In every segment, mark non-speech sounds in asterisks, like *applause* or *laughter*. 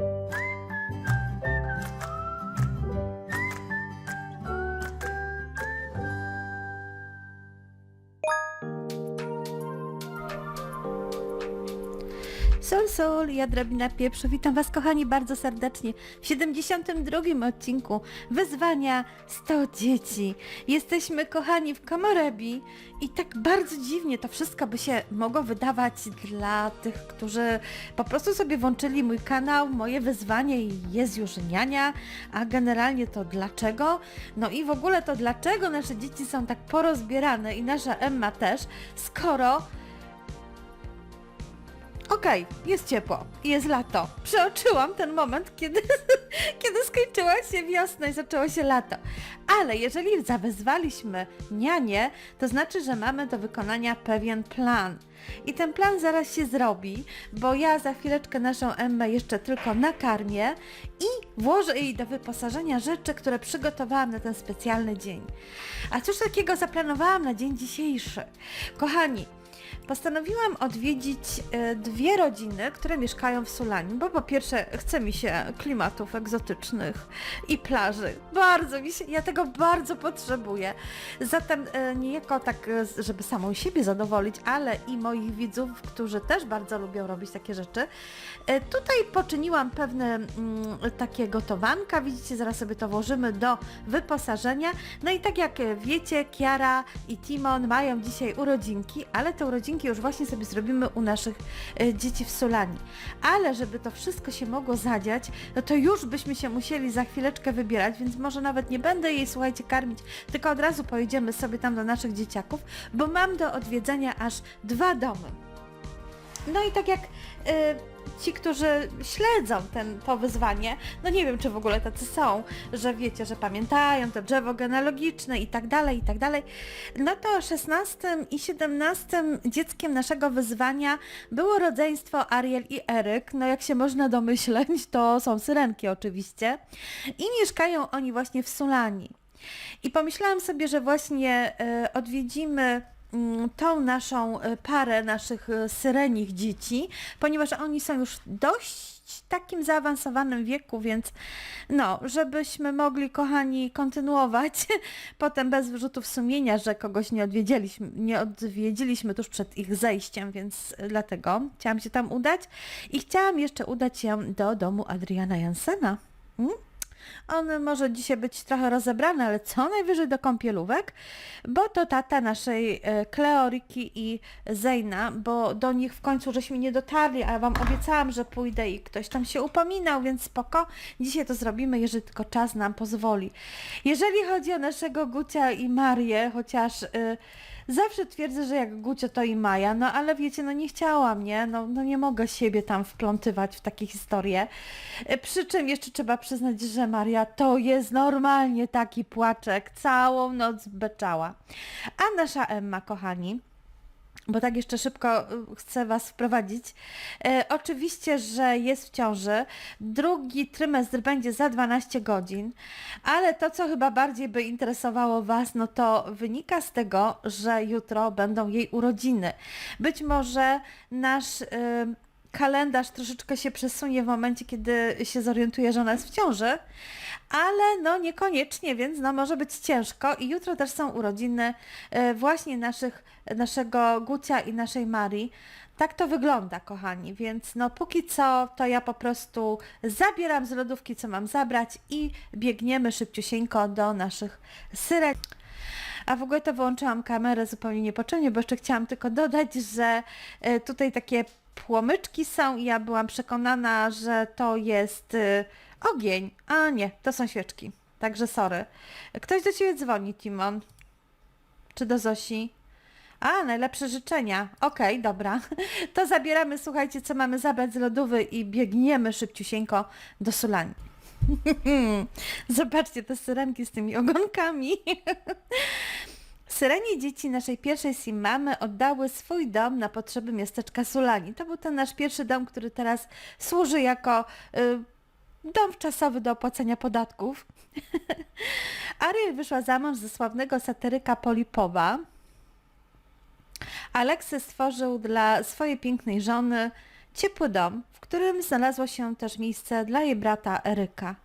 Thank you. Sol, sol, ja drabina pieprzu. Witam Was, kochani, bardzo serdecznie w 72 odcinku Wyzwania 100 dzieci. Jesteśmy, kochani, w Komorebi i tak bardzo dziwnie to wszystko by się mogło wydawać dla tych, którzy po prostu sobie włączyli mój kanał, moje wyzwanie i jest już niania, a generalnie to dlaczego? No i w ogóle to dlaczego nasze dzieci są tak porozbierane i nasza Emma też, skoro Okej, jest ciepło, jest lato. Przeoczyłam ten moment, kiedy, *laughs* kiedy skończyła się wiosna i zaczęło się lato. Ale jeżeli zawezwaliśmy nianie, to znaczy, że mamy do wykonania pewien plan. I ten plan zaraz się zrobi, bo ja za chwileczkę naszą Emmę jeszcze tylko nakarmię i włożę jej do wyposażenia rzeczy, które przygotowałam na ten specjalny dzień. A cóż takiego zaplanowałam na dzień dzisiejszy? Kochani, postanowiłam odwiedzić e, dwie rodziny, które mieszkają w Sulani, bo po pierwsze chce mi się klimatów egzotycznych i plaży. Bardzo mi się, ja tego bardzo potrzebuję. Zatem e, niejako tak, e, żeby samą siebie zadowolić, ale i moich widzów, którzy też bardzo lubią robić takie rzeczy. Tutaj poczyniłam pewne mm, takie gotowanka, widzicie, zaraz sobie to włożymy do wyposażenia. No i tak jak wiecie, Kiara i Timon mają dzisiaj urodzinki, ale te urodzinki już właśnie sobie zrobimy u naszych e, dzieci w Sulani. Ale żeby to wszystko się mogło zadziać, no to już byśmy się musieli za chwileczkę wybierać, więc może nawet nie będę jej, słuchajcie, karmić, tylko od razu pojedziemy sobie tam do naszych dzieciaków, bo mam do odwiedzenia aż dwa domy. No i tak jak y, ci, którzy śledzą ten, to wyzwanie, no nie wiem, czy w ogóle tacy są, że wiecie, że pamiętają to drzewo genealogiczne i tak dalej, i tak dalej, no to 16 i 17 dzieckiem naszego wyzwania było rodzeństwo Ariel i Eryk, no jak się można domyśleć, to są syrenki oczywiście. I mieszkają oni właśnie w Sulani. I pomyślałam sobie, że właśnie e, odwiedzimy tą naszą e, parę naszych e, syrenich dzieci, ponieważ oni są już dość takim zaawansowanym wieku, więc no, żebyśmy mogli, kochani, kontynuować *laughs* potem bez wyrzutów sumienia, że kogoś nie odwiedziliśmy, nie odwiedziliśmy tuż przed ich zejściem, więc e, dlatego chciałam się tam udać i chciałam jeszcze udać się do domu Adriana Jansena. Mm? On może dzisiaj być trochę rozebrany, ale co najwyżej do kąpielówek, bo to tata naszej e, Kleoriki i Zejna, bo do nich w końcu żeśmy nie dotarli, a ja Wam obiecałam, że pójdę i ktoś tam się upominał, więc spoko. Dzisiaj to zrobimy, jeżeli tylko czas nam pozwoli. Jeżeli chodzi o naszego Gucia i Marię, chociaż... y, Zawsze twierdzę, że jak Gucio to i Maja, no ale wiecie, no nie chciałam, nie? No, no nie mogę siebie tam wplątywać w takie historie. E, Przy czym jeszcze trzeba przyznać, że Maria to jest normalnie taki płaczek, całą noc beczała. A nasza Emma, kochani, bo tak jeszcze szybko y, chcę Was wprowadzić. E, oczywiście, że jest w ciąży. Drugi trymestr będzie za 12 godzin, ale to, co chyba bardziej by interesowało Was, no to wynika z tego, że jutro będą jej urodziny. Być może nasz... Y, kalendarz troszeczkę się przesunie w momencie, kiedy się zorientuje, że ona jest w ciąży, ale no niekoniecznie, więc no może być ciężko i jutro też są urodziny e, właśnie naszych, naszego Gucia i naszej Marii. Tak to wygląda, kochani, więc no póki co to ja po prostu zabieram z lodówki, co mam zabrać i biegniemy szybciusieńko do naszych syren. A w ogóle to wyłączyłam kamerę zupełnie niepotrzebnie, bo jeszcze chciałam tylko dodać, że e, tutaj takie płomyczki są i ja byłam przekonana, że to jest y, ogień. A nie, to są świeczki. Także sorry. Ktoś do Ciebie dzwoni, Timon. Czy do Zosi? A, najlepsze życzenia. Okej, dobra. *laughs* To zabieramy, słuchajcie, co mamy zabrać z lodówy i biegniemy szybciusieńko do Sulani. *laughs* Zobaczcie te syrenki z tymi ogonkami. *laughs* Syrenie dzieci naszej pierwszej Simmamy oddały swój dom na potrzeby miasteczka Sulani. To był ten nasz pierwszy dom, który teraz służy jako y, dom czasowy do opłacenia podatków. *laughs* Ariel wyszła za mąż ze sławnego satyryka Polipowa. Aleksy stworzył dla swojej pięknej żony ciepły dom, w którym znalazło się też miejsce dla jej brata Eryka.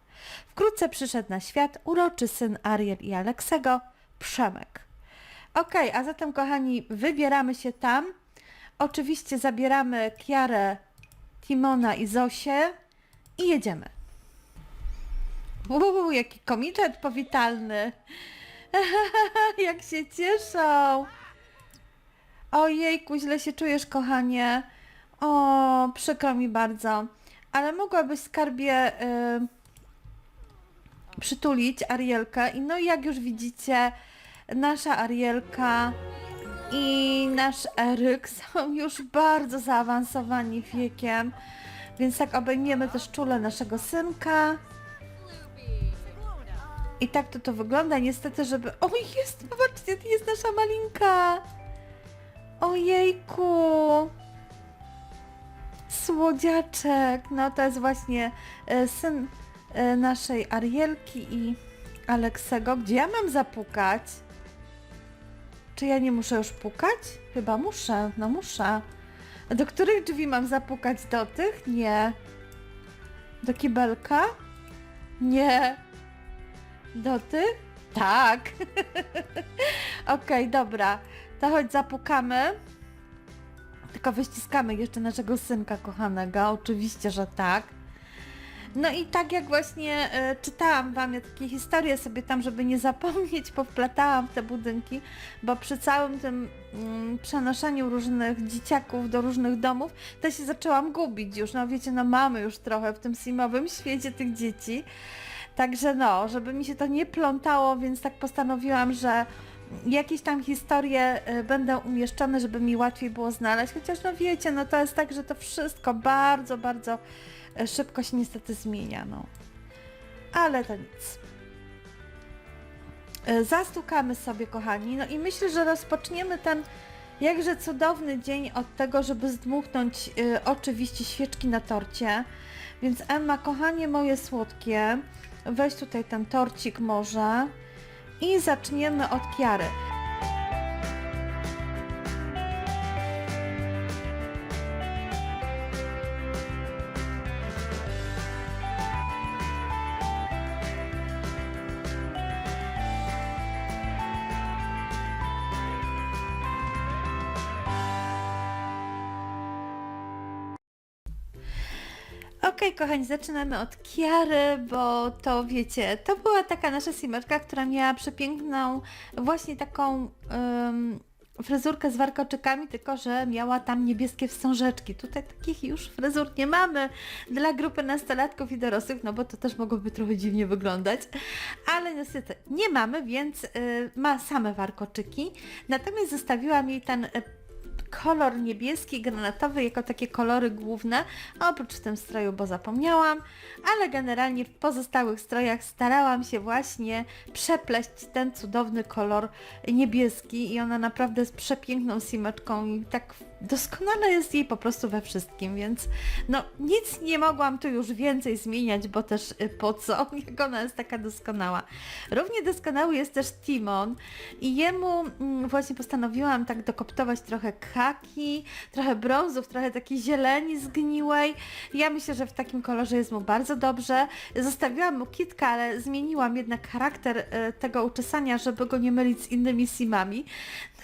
Wkrótce przyszedł na świat uroczy syn Ariel i Aleksego, Przemek. Okej, a zatem kochani, wybieramy się tam. Oczywiście zabieramy Kiarę, Timona i Zosię i jedziemy. Uuu, jaki komiczek powitalny. *laughs* Jak się cieszą. Ojejku, źle się czujesz, kochanie. O, przykro mi bardzo. Ale mogłabyś skarbie y, przytulić Arielkę. I no jak już widzicie, nasza Arielka i nasz Eryk *laughs* są już bardzo zaawansowani wiekiem. Więc tak obejmiemy też czule naszego synka. I tak to to wygląda. Niestety, żeby... O, jest! Zobaczcie, to jest nasza malinka! Ojejku! Słodziaczek! No to jest właśnie e, syn e, naszej Arielki i Aleksego. Gdzie ja mam zapukać? Czy ja nie muszę już pukać? Chyba muszę, no muszę. Do których drzwi mam zapukać? Do tych? Nie. Do kibelka? Nie. Do tych? Tak. *laughs* Okej, dobra. To chodź zapukamy. Tylko wyściskamy jeszcze naszego synka kochanego. Oczywiście, że tak. No i tak jak właśnie e, czytałam wam ja takie historie sobie tam, żeby nie zapomnieć, powplatałam w te budynki, bo przy całym tym mm, przenoszeniu różnych dzieciaków do różnych domów, to się zaczęłam gubić już. No wiecie, no mamy już trochę w tym simowym świecie tych dzieci. Także no, żeby mi się to nie plątało, więc tak postanowiłam, że jakieś tam historie y, będą umieszczone, żeby mi łatwiej było znaleźć. Chociaż no wiecie, no to jest tak, że to wszystko bardzo, bardzo szybko się niestety zmienia, no. Ale to nic. Y, Zastukamy sobie, kochani. No i myślę, że rozpoczniemy ten jakże cudowny dzień od tego, żeby zdmuchnąć y, oczywiście świeczki na torcie. Więc Emma, kochanie moje słodkie, weź tutaj ten torcik może i zaczniemy od Kiary. Kochani, zaczynamy od Kiary, bo to wiecie, to była taka nasza simerka, która miała przepiękną, właśnie taką fryzurkę z warkoczykami, tylko że miała tam niebieskie wstążeczki. Tutaj takich już fryzur nie mamy dla grupy nastolatków i dorosłych, no bo to też mogłoby trochę dziwnie wyglądać, ale niestety nie mamy, więc y, ma same warkoczyki. Natomiast zostawiłam jej ten y, kolor niebieski, granatowy jako takie kolory główne, oprócz w tym stroju, bo zapomniałam, ale generalnie w pozostałych strojach starałam się właśnie przepleść ten cudowny kolor niebieski i ona naprawdę jest przepiękną simeczką i tak doskonale jest jej po prostu we wszystkim, więc no nic nie mogłam tu już więcej zmieniać, bo też y, po co, *laughs* jak ona jest taka doskonała. Równie doskonały jest też Timon i jemu mm, właśnie postanowiłam tak dokoptować trochę trochę brązów, trochę takiej zieleni zgniłej. Ja myślę, że w takim kolorze jest mu bardzo dobrze. Zostawiłam mu kitkę, ale zmieniłam jednak charakter y, tego uczesania, żeby go nie mylić z innymi simami.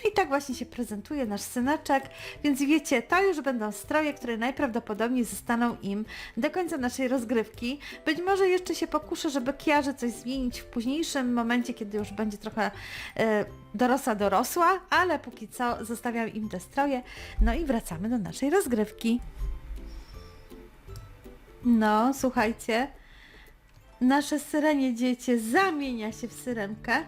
No i tak właśnie się prezentuje nasz syneczek, więc wiecie, to już będą stroje, które najprawdopodobniej zostaną im do końca naszej rozgrywki. Być może jeszcze się pokuszę, żeby Kiarze coś zmienić w późniejszym momencie, kiedy już będzie trochę e, dorosła dorosła, ale póki co zostawiam im te stroje. No i wracamy do naszej rozgrywki. No, słuchajcie. Nasze syrenie dziecię zamienia się w syrenkę.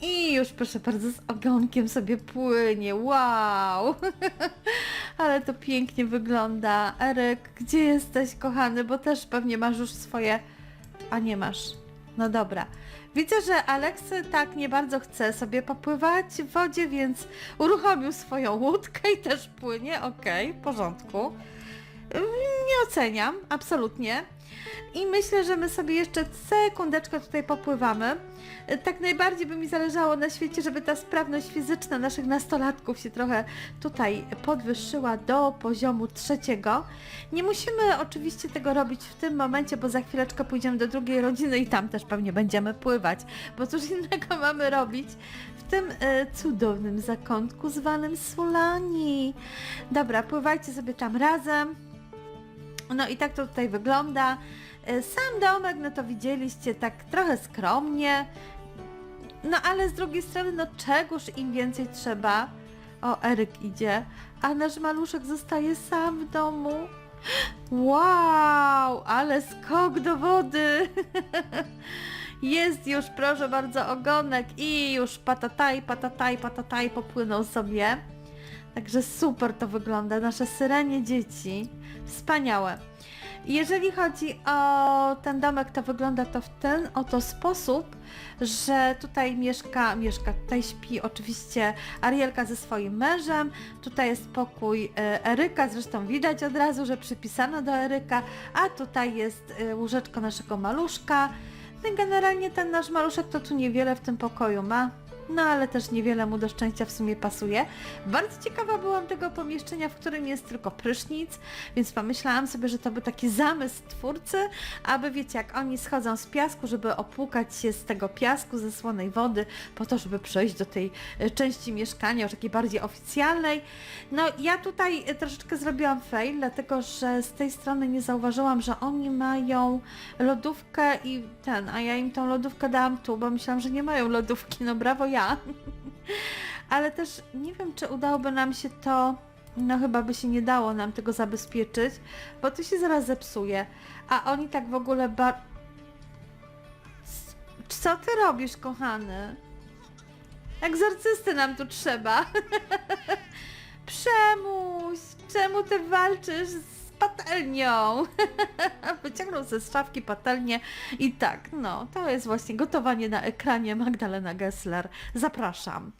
I już proszę bardzo z ogonkiem sobie płynie. Wow! *laughs* Ale to pięknie wygląda. Eryk, gdzie jesteś kochany? Bo też pewnie masz już swoje... A nie masz. No dobra. Widzę, że Aleks tak nie bardzo chce sobie popływać w wodzie, więc uruchomił swoją łódkę i też płynie. Okej, w porządku. Nie oceniam, absolutnie. I myślę, że my sobie jeszcze sekundeczkę tutaj popływamy. Tak najbardziej by mi zależało na świecie, żeby ta sprawność fizyczna naszych nastolatków się trochę tutaj podwyższyła do poziomu trzeciego. Nie musimy oczywiście tego robić w tym momencie, bo za chwileczkę pójdziemy do drugiej rodziny i tam też pewnie będziemy pływać, bo cóż *laughs* innego mamy robić w tym e, cudownym zakątku zwanym Sulani. Dobra, pływajcie sobie tam razem. No i tak to tutaj wygląda. E, Sam domek, no to widzieliście tak trochę skromnie. No ale z drugiej strony, no czegoż im więcej trzeba. O, Eryk idzie, a nasz maluszek zostaje sam w domu. Wow, ale skok do wody. *laughs* Jest już, proszę bardzo, ogonek i już patataj, patataj, patataj popłynął sobie. Także super to wygląda, nasze syrenie dzieci. Wspaniałe. Jeżeli chodzi o ten domek, to wygląda to w ten oto sposób, że tutaj mieszka, mieszka, tutaj śpi oczywiście Arielka ze swoim mężem, tutaj jest pokój e, Eryka, zresztą widać od razu, że przypisano do Eryka, a tutaj jest e, łóżeczko naszego maluszka. No i generalnie ten nasz maluszek to tu niewiele w tym pokoju ma. No ale też niewiele mu do szczęścia w sumie pasuje. Bardzo ciekawa byłam tego pomieszczenia, w którym jest tylko prysznic, więc pomyślałam sobie, że to by taki zamysł twórcy, aby wiecie, jak oni schodzą z piasku, żeby opłukać się z tego piasku, ze słonej wody, po to, żeby przejść do tej e, części mieszkania, już takiej bardziej oficjalnej. No ja tutaj e, troszeczkę zrobiłam fail, dlatego że z tej strony nie zauważyłam, że oni mają lodówkę i ten, a ja im tą lodówkę dałam tu, bo myślałam, że nie mają lodówki, no brawo ja. *laughs* Ale też nie wiem, czy udałoby nam się to, no chyba by się nie dało nam tego zabezpieczyć, bo to się zaraz zepsuje. A oni tak w ogóle bar... C- Co ty robisz, kochany? Egzorcysty nam tu trzeba. *laughs* Przemuś, czemu ty walczysz z patelnią? *laughs* Wyciągnął ze szafki patelnię i tak, no, to jest właśnie gotowanie na ekranie Magdalena Gessler. Zapraszam.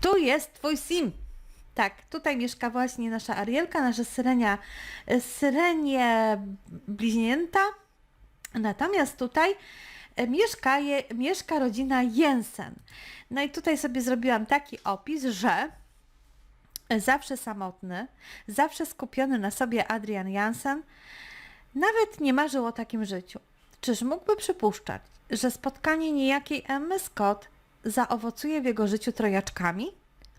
Tu jest twój sim. Tak, tutaj mieszka właśnie nasza Arielka, nasza syrenia, syrenie bliźnięta. Natomiast tutaj e, mieszka, je, mieszka rodzina Jensen. No i tutaj sobie zrobiłam taki opis, że zawsze samotny, zawsze skupiony na sobie Adrian Jansen, nawet nie marzył o takim życiu. Czyż mógłby przypuszczać, że spotkanie niejakiej Emmy Scott zaowocuje w jego życiu trojaczkami?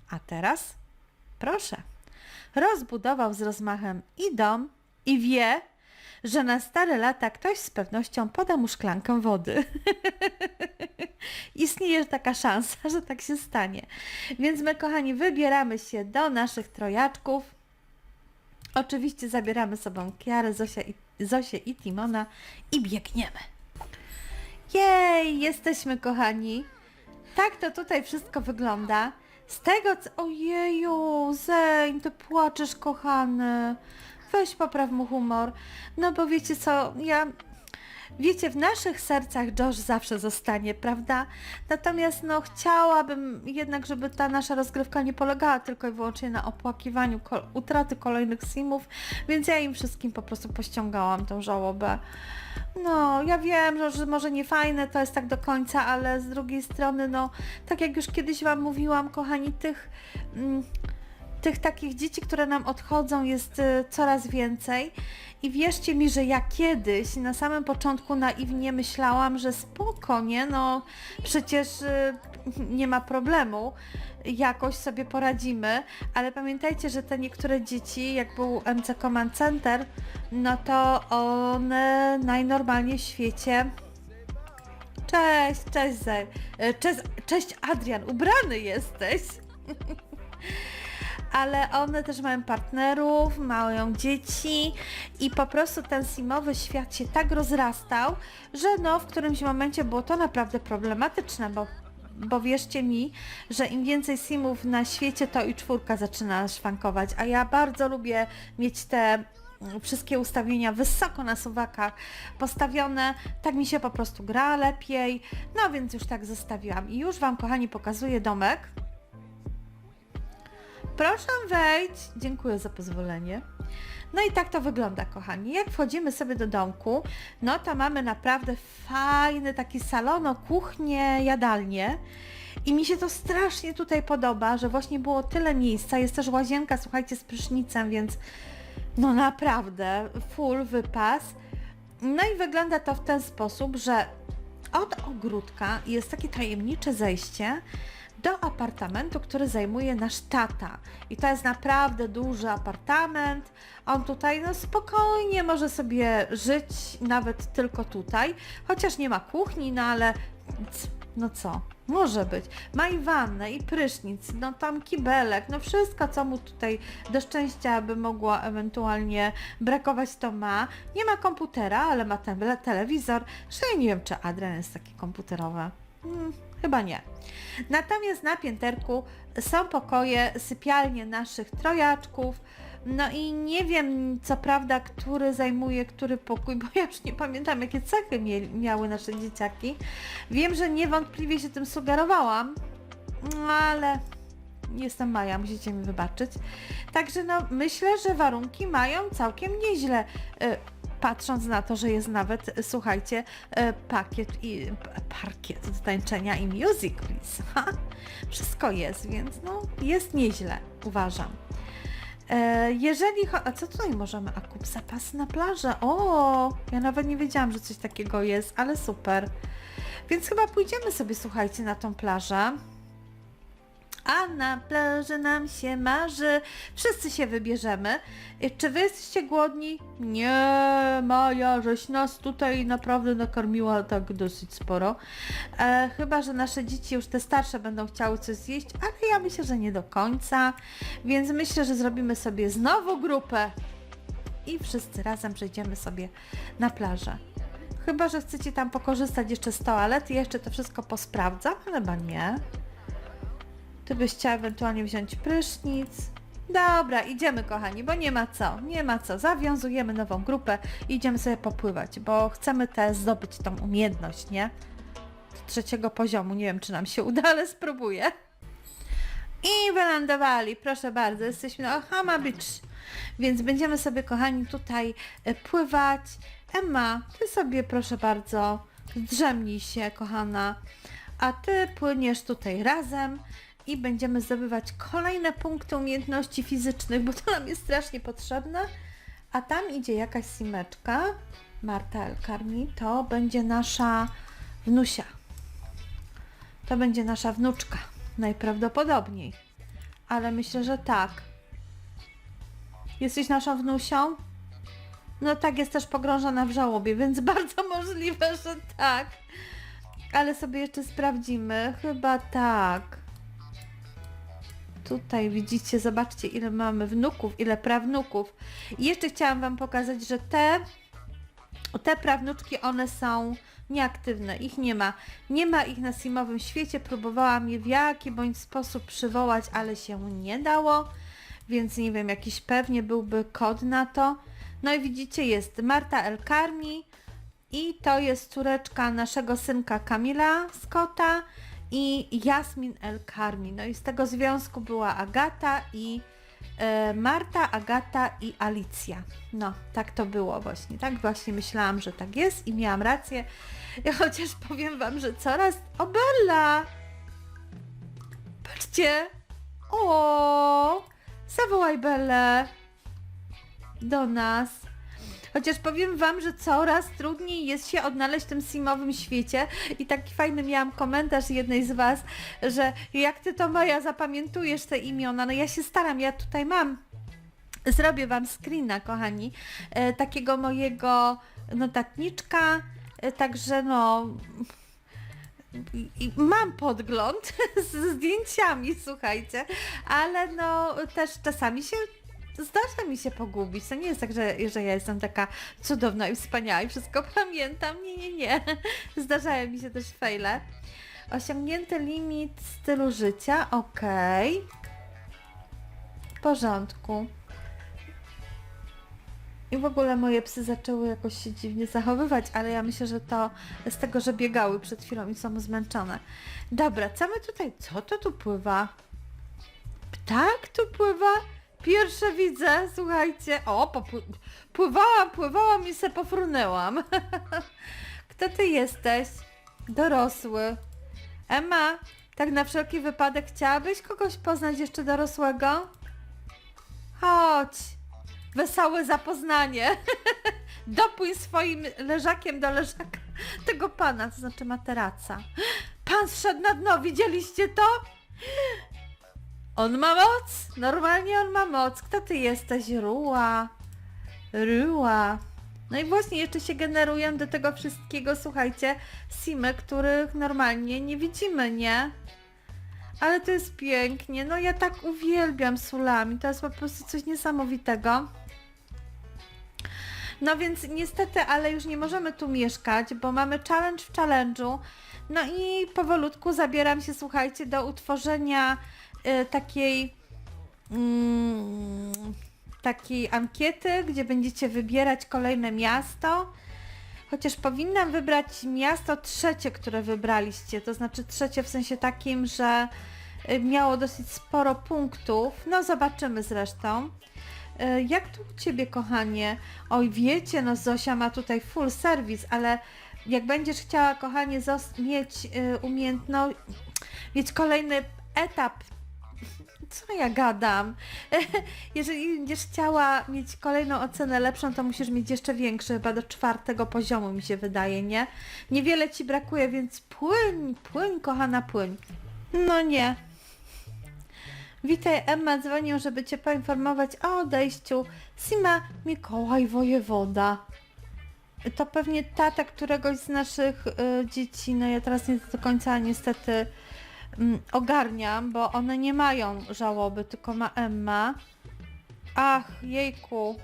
A teraz? Proszę. Rozbudował z rozmachem i dom, i wie, że na stare lata ktoś z pewnością poda mu szklankę wody. *laughs* Istnieje taka szansa, że tak się stanie. Więc my, kochani, wybieramy się do naszych trojaczków. Oczywiście zabieramy sobą Kiarę, Zosia i, Zosię i Timona i biegniemy. Jej, jesteśmy kochani. Tak to tutaj wszystko wygląda. Z tego co... Ojeju, Zeń, ty płaczesz kochany. Weź popraw mu humor. No bo wiecie co, ja... Wiecie, w naszych sercach Josh zawsze zostanie, prawda? Natomiast no chciałabym jednak, żeby ta nasza rozgrywka nie polegała tylko i wyłącznie na opłakiwaniu ko- utraty kolejnych simów, więc ja im wszystkim po prostu pościągałam tą żałobę. No, ja wiem, że może nie fajne to jest tak do końca, ale z drugiej strony, no, tak jak już kiedyś Wam mówiłam, kochani, tych... Mm, tych takich dzieci, które nam odchodzą jest y, coraz więcej i wierzcie mi, że ja kiedyś na samym początku naiwnie myślałam, że spokojnie, no przecież y, nie ma problemu, jakoś sobie poradzimy, ale pamiętajcie, że te niektóre dzieci, jak był MC Command Center, no to one najnormalniej w świecie Cześć, cześć, Zer. E, Cześć, cześć Adrian, ubrany jesteś. *laughs* Ale one też mają partnerów, mają dzieci i po prostu ten simowy świat się tak rozrastał, że no w którymś momencie było to naprawdę problematyczne, bo, bo wierzcie mi, że im więcej simów na świecie, to i czwórka zaczyna szwankować, a ja bardzo lubię mieć te mm, wszystkie ustawienia wysoko na suwakach postawione, tak mi się po prostu gra lepiej, no więc już tak zostawiłam. I już Wam kochani pokazuję domek. Proszę wejdź. Dziękuję za pozwolenie. No i tak to wygląda, kochani. Jak wchodzimy sobie do domku, no to mamy naprawdę fajny taki salono, kuchnię, jadalnię. I mi się to strasznie tutaj podoba, że właśnie było tyle miejsca. Jest też łazienka, słuchajcie, z prysznicem, więc no naprawdę full wypas. No i wygląda to w ten sposób, że od ogródka jest takie tajemnicze zejście do apartamentu, który zajmuje nasz tata. I to jest naprawdę duży apartament. On tutaj no spokojnie może sobie żyć nawet tylko tutaj, chociaż nie ma kuchni, no ale no co, może być. Ma i wannę, i prysznic, no tam kibelek, no wszystko, co mu tutaj do szczęścia by mogło ewentualnie brakować, to ma. Nie ma komputera, ale ma ten telewizor, że ja nie wiem, czy Adrian jest taki komputerowy. Hmm, chyba nie. Natomiast na pięterku są pokoje, sypialnie naszych trojaczków. No i nie wiem, co prawda, który zajmuje który pokój, *laughs* bo ja już nie pamiętam, jakie cechy mie- miały nasze dzieciaki. Wiem, że niewątpliwie się tym sugerowałam, ale jestem Maja, musicie mi wybaczyć. Także no, myślę, że warunki mają całkiem nieźle. y, Patrząc na to, że jest nawet, słuchajcie, y, pakiet i parkiet do tańczenia i music, please. *laughs* Ha? Wszystko jest, więc no, jest nieźle, uważam. E, Jeżeli. A co tutaj możemy? A kup zapasy na plażę. O, ja nawet nie wiedziałam, że coś takiego jest, ale super. Więc chyba pójdziemy sobie, słuchajcie, na tą plażę. A na plaży nam się marzy. Wszyscy się wybierzemy. Czy wy jesteście głodni? Nie, Maja, żeś nas tutaj naprawdę nakarmiła tak dosyć sporo. E, chyba, że nasze dzieci już te starsze będą chciały coś zjeść, ale ja myślę, że nie do końca. Więc myślę, że zrobimy sobie znowu grupę i wszyscy razem przejdziemy sobie na plażę. Chyba, że chcecie tam pokorzystać jeszcze z toalety, ja jeszcze to wszystko posprawdzam, chyba nie. Ty byś chciała ewentualnie wziąć prysznic. Dobra, idziemy kochani, bo nie ma co, nie ma co. Zawiązujemy nową grupę i idziemy sobie popływać, bo chcemy też zdobyć tą umiejętność, nie? trzeciego poziomu. Nie wiem, czy nam się uda, ale spróbuję. I wylądowali, proszę bardzo, jesteśmy na Ohama Beach. Więc będziemy sobie, kochani, tutaj e, pływać. Emma, ty sobie, proszę bardzo, zdrzemnij się, kochana. A ty płyniesz tutaj razem i będziemy zdobywać kolejne punkty umiejętności fizycznych, bo to nam jest strasznie potrzebne. A tam idzie jakaś simeczka, Marta El Karmi, to będzie nasza wnusia. To będzie nasza wnuczka. Najprawdopodobniej. Ale myślę, że tak. Jesteś naszą wnusią? No tak, jest też pogrążona w żałobie, więc *laughs* bardzo możliwe, że tak. Ale sobie jeszcze sprawdzimy. Chyba tak. Tutaj widzicie, zobaczcie ile mamy wnuków, ile prawnuków. I jeszcze chciałam Wam pokazać, że te te prawnuczki, one są nieaktywne, ich nie ma. Nie ma ich na simowym świecie, próbowałam je w jaki bądź sposób przywołać, ale się nie dało, więc nie wiem, jakiś pewnie byłby kod na to. No i widzicie, jest Marta El Karmi i to jest córeczka naszego synka Kamila Scotta i Jasmin El Karmi. No i z tego związku była Agata i e, Marta, Agata i Alicja. No, tak to było właśnie. Tak właśnie myślałam, że tak jest i miałam rację. Ja chociaż powiem wam, że coraz... O, Bella! Patrzcie! O! Zawołaj Bellę do nas. Chociaż powiem Wam, że coraz trudniej jest się odnaleźć w tym simowym świecie. I taki fajny miałam komentarz jednej z Was, że jak Ty to Maja zapamiętujesz te imiona, no ja się staram, ja tutaj mam Zrobię Wam screena, kochani, e, takiego mojego notatniczka, e, także no i, mam podgląd *laughs* z zdjęciami, słuchajcie, ale no też czasami się zdarza mi się pogubić. To nie jest tak, że, że ja jestem taka cudowna i wspaniała i wszystko pamiętam. Nie, nie, nie. *laughs* Zdarzają mi się też fejle. Osiągnięty limit stylu życia, okej. W porządku. I w ogóle moje psy zaczęły jakoś się dziwnie zachowywać, ale ja myślę, że to z tego, że biegały przed chwilą i są zmęczone. Dobra, co my tutaj, co to tu pływa? Ptak tu pływa? Pierwsze widzę, słuchajcie. O, pływałam, pływałam i se pofrunęłam. *laughs* Kto ty jesteś? Dorosły. Emma, tak na wszelki wypadek chciałabyś kogoś poznać jeszcze dorosłego? Chodź. Wesołe zapoznanie. *laughs* Dopój swoim leżakiem do leżaka tego pana, to znaczy materaca. Pan zszedł na dno, widzieliście to? On ma moc! Normalnie on ma moc. Kto ty jesteś? Ruła. Ruła. No i właśnie jeszcze się generują do tego wszystkiego, słuchajcie, simy, których normalnie nie widzimy, nie? Ale to jest pięknie. No ja tak uwielbiam sulami. To jest po prostu coś niesamowitego. No więc niestety, ale już nie możemy tu mieszkać, bo mamy challenge w challenge'u. No i powolutku zabieram się, słuchajcie, do utworzenia takiej mm, takiej ankiety, gdzie będziecie wybierać kolejne miasto. Chociaż powinnam wybrać miasto trzecie, które wybraliście. To znaczy trzecie w sensie takim, że y, miało dosyć sporo punktów. No zobaczymy zresztą. Y, Jak tu u Ciebie, kochanie? Oj, wiecie, no Zosia ma tutaj full service, ale jak będziesz chciała, kochanie, mieć umiejętność, mieć kolejny etap co ja gadam? *laughs* Jeżeli będziesz chciała mieć kolejną ocenę lepszą, to musisz mieć jeszcze większy, chyba do czwartego poziomu mi się wydaje, nie? Niewiele ci brakuje, więc płyń, płyń, kochana, płyń. No nie. Witaj Emma, dzwonię, żeby Cię poinformować o odejściu Sima Mikołaj Wojewoda. To pewnie tata któregoś z naszych y, dzieci, no ja teraz nie do końca niestety ogarniam, bo one nie mają żałoby, tylko ma Emma. Ach, jejku.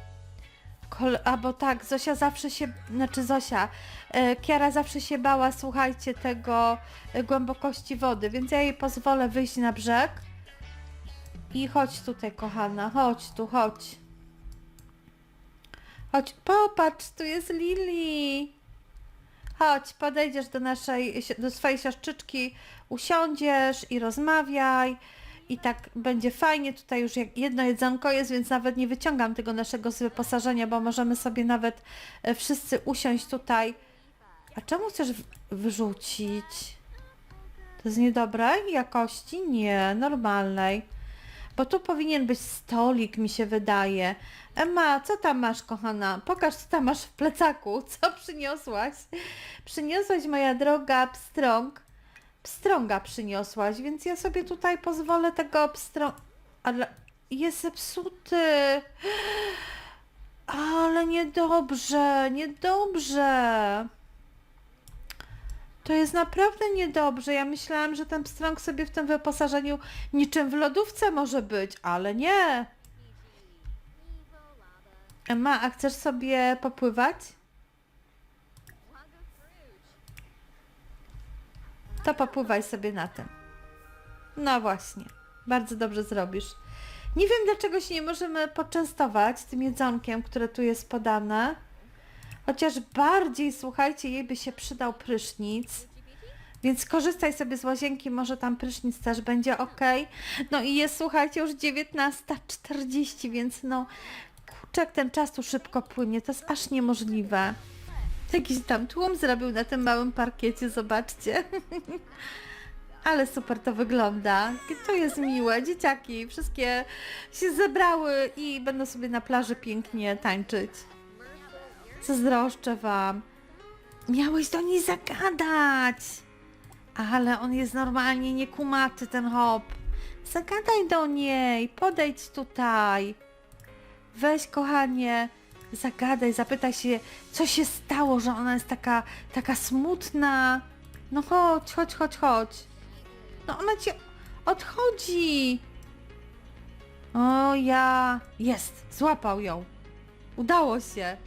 Kol a bo tak, Zosia zawsze się, znaczy Zosia, e, Kiara zawsze się bała, słuchajcie, tego e, głębokości wody, więc ja jej pozwolę wyjść na brzeg. I chodź tutaj, kochana, chodź tu, chodź. Chodź, popatrz, tu jest Lili. Chodź, podejdziesz do naszej, do swojej siostrzyczki, usiądziesz i rozmawiaj. I tak będzie fajnie, tutaj już jedno jedzonko jest, więc nawet nie wyciągam tego naszego z wyposażenia, bo możemy sobie nawet e, wszyscy usiąść tutaj. A czemu chcesz wyrzucić? To jest niedobrej jakości? Nie, normalnej. Bo tu powinien być stolik, mi się wydaje. Emma, co tam masz, kochana? Pokaż, co tam masz w plecaku. Co przyniosłaś? Przyniosłaś, moja droga, pstrąg. Pstrąga przyniosłaś, więc ja sobie tutaj pozwolę tego pstrąga... Ale jest zepsuty. Ale niedobrze, niedobrze. To jest naprawdę niedobrze. Ja myślałam, że ten pstrąg sobie w tym wyposażeniu niczym w lodówce może być, ale nie. Emma, a chcesz sobie popływać? To popływaj sobie na tym. No właśnie, bardzo dobrze zrobisz. Nie wiem, dlaczego się nie możemy poczęstować tym jedzonkiem, które tu jest podane. Chociaż bardziej, słuchajcie, jej by się przydał prysznic. Więc korzystaj sobie z łazienki, może tam prysznic też będzie ok. No i jest, słuchajcie, już 19.40, więc no, kurczę, jak ten czas tu szybko płynie, to jest aż niemożliwe. Jakiś tam tłum zrobił na tym małym parkiecie, zobaczcie. *laughs* Ale super to wygląda. To jest miłe. Dzieciaki wszystkie się zebrały i będą sobie na plaży pięknie tańczyć. Zazdroszczę wam. Miałeś do niej zagadać. Ale on jest normalnie niekumaty, ten hop. Zagadaj do niej, podejdź tutaj. Weź, kochanie, zagadaj, zapytaj się, co się stało, że ona jest taka, taka smutna. No chodź, chodź, chodź, chodź. No ona cię odchodzi. O ja. Jest, złapał ją. Udało się.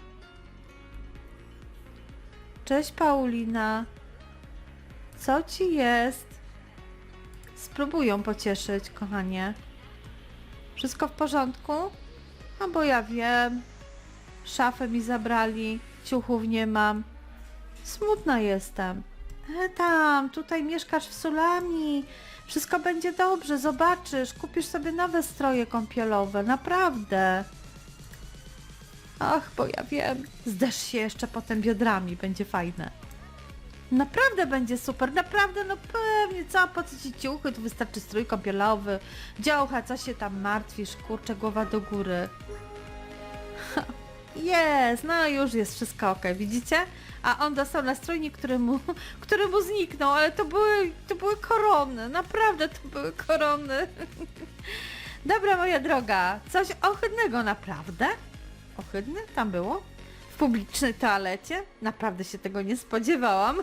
Cześć Paulina. Co ci jest? Spróbuj ją pocieszyć, kochanie. Wszystko w porządku? No bo ja wiem. Szafę mi zabrali, ciuchów nie mam. Smutna jestem. E tam, tutaj mieszkasz w Sulami. Wszystko będzie dobrze, zobaczysz, kupisz sobie nowe stroje kąpielowe, naprawdę. Ach, bo ja wiem. Zderz się jeszcze potem biodrami, będzie fajne. Naprawdę będzie super, naprawdę, no pewnie, co, po co ci ciuchy, tu wystarczy strój kąpielowy, działcha, co się tam martwisz, kurczę, głowa do góry. Jest, no już jest wszystko ok, widzicie? A on dostał nastrójnik, który mu, *laughs* który mu zniknął, ale to były, to były korony, naprawdę to były korony. *laughs* Dobra, moja droga, coś ohydnego, naprawdę? Ohydne tam było? W publicznej toalecie? Naprawdę się tego nie spodziewałam. *laughs*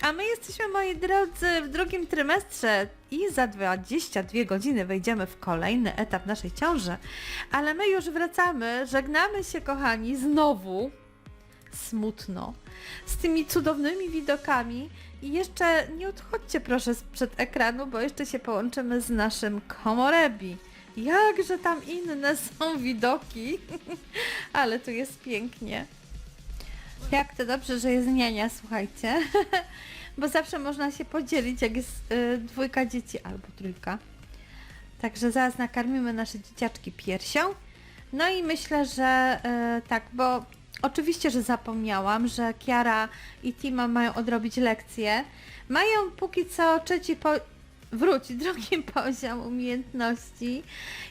A my jesteśmy, moi drodzy, w drugim trymestrze i za 22 godziny wejdziemy w kolejny etap naszej ciąży. Ale my już wracamy, żegnamy się, kochani, znowu. Smutno. Z tymi cudownymi widokami. I jeszcze nie odchodźcie proszę sprzed ekranu, bo jeszcze się połączymy z naszym komorebi. Jakże tam inne są widoki. *laughs* Ale tu jest pięknie. Jak to dobrze, że jest niania, słuchajcie. *laughs* Bo zawsze można się podzielić, jak jest y, dwójka dzieci albo trójka. Także zaraz nakarmimy nasze dzieciaczki piersią. No i myślę, że y, tak, bo oczywiście, że zapomniałam, że Kiara i Tima mają odrobić lekcje. Mają póki co trzeci po... wróć, *laughs* drugi poziom umiejętności.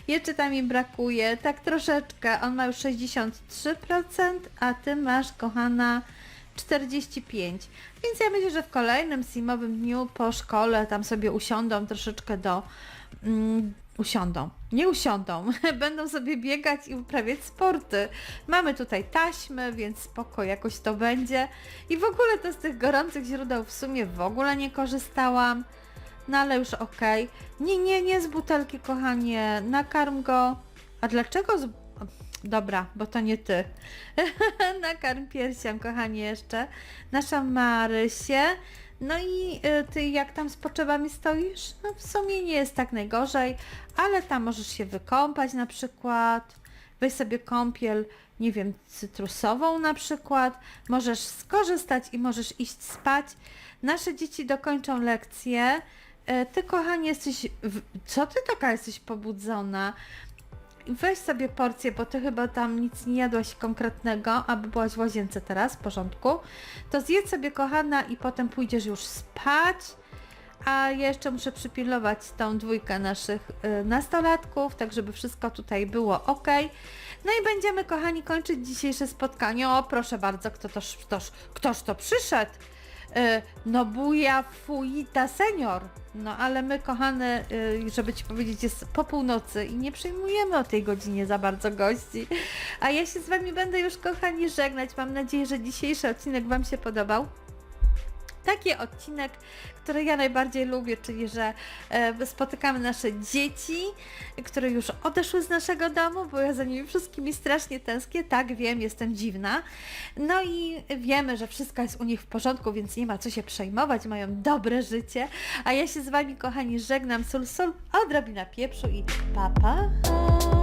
Jeszcze tam im brakuje, tak troszeczkę. On ma już 63%, a ty masz, kochana, 45. Więc ja myślę, że w kolejnym simowym dniu po szkole tam sobie usiądą troszeczkę do... Mm, usiądą. Nie usiądą. *laughs* Będą sobie biegać i uprawiać sporty. Mamy tutaj taśmy, więc spoko jakoś to będzie. I w ogóle to z tych gorących źródeł w sumie w ogóle nie korzystałam. No ale już okej. Nie, nie, nie z butelki, kochanie. Nakarm go. A dlaczego z... Dobra, bo to nie ty. *laughs* Nakarm piersią, kochanie, jeszcze. Nasza Marysię. No i y, ty jak tam z potrzebami stoisz? No w sumie nie jest tak najgorzej, ale tam możesz się wykąpać na przykład. Weź sobie kąpiel, nie wiem, cytrusową na przykład. Możesz skorzystać i możesz iść spać. Nasze dzieci dokończą lekcję. E, Ty, kochanie, jesteś... w- Co ty taka jesteś pobudzona? Weź sobie porcję, bo ty chyba tam nic nie jadłaś konkretnego, aby byłaś w łazience teraz, w porządku. To zjedz sobie, kochana, i potem pójdziesz już spać. A ja jeszcze muszę przypilnować tą dwójkę naszych y, nastolatków, tak żeby wszystko tutaj było ok. No i będziemy, kochani, kończyć dzisiejsze spotkanie. O, proszę bardzo, kto toż, ktoż, ktoż to przyszedł? Y, Nobuya Fuita senior. No ale my, kochane, y, żeby Ci powiedzieć, jest po północy i nie przyjmujemy o tej godzinie za bardzo gości. A ja się z Wami będę już, kochani, żegnać. Mam nadzieję, że dzisiejszy odcinek Wam się podobał. Taki odcinek, który ja najbardziej lubię, czyli że e, spotykamy nasze dzieci, które już odeszły z naszego domu, bo ja za nimi wszystkimi strasznie tęsknię. Tak, wiem, jestem dziwna. No i wiemy, że wszystko jest u nich w porządku, więc nie ma co się przejmować, mają dobre życie. A ja się z Wami, kochani, żegnam. Sul, sul, odrobina pieprzu i pa, pa.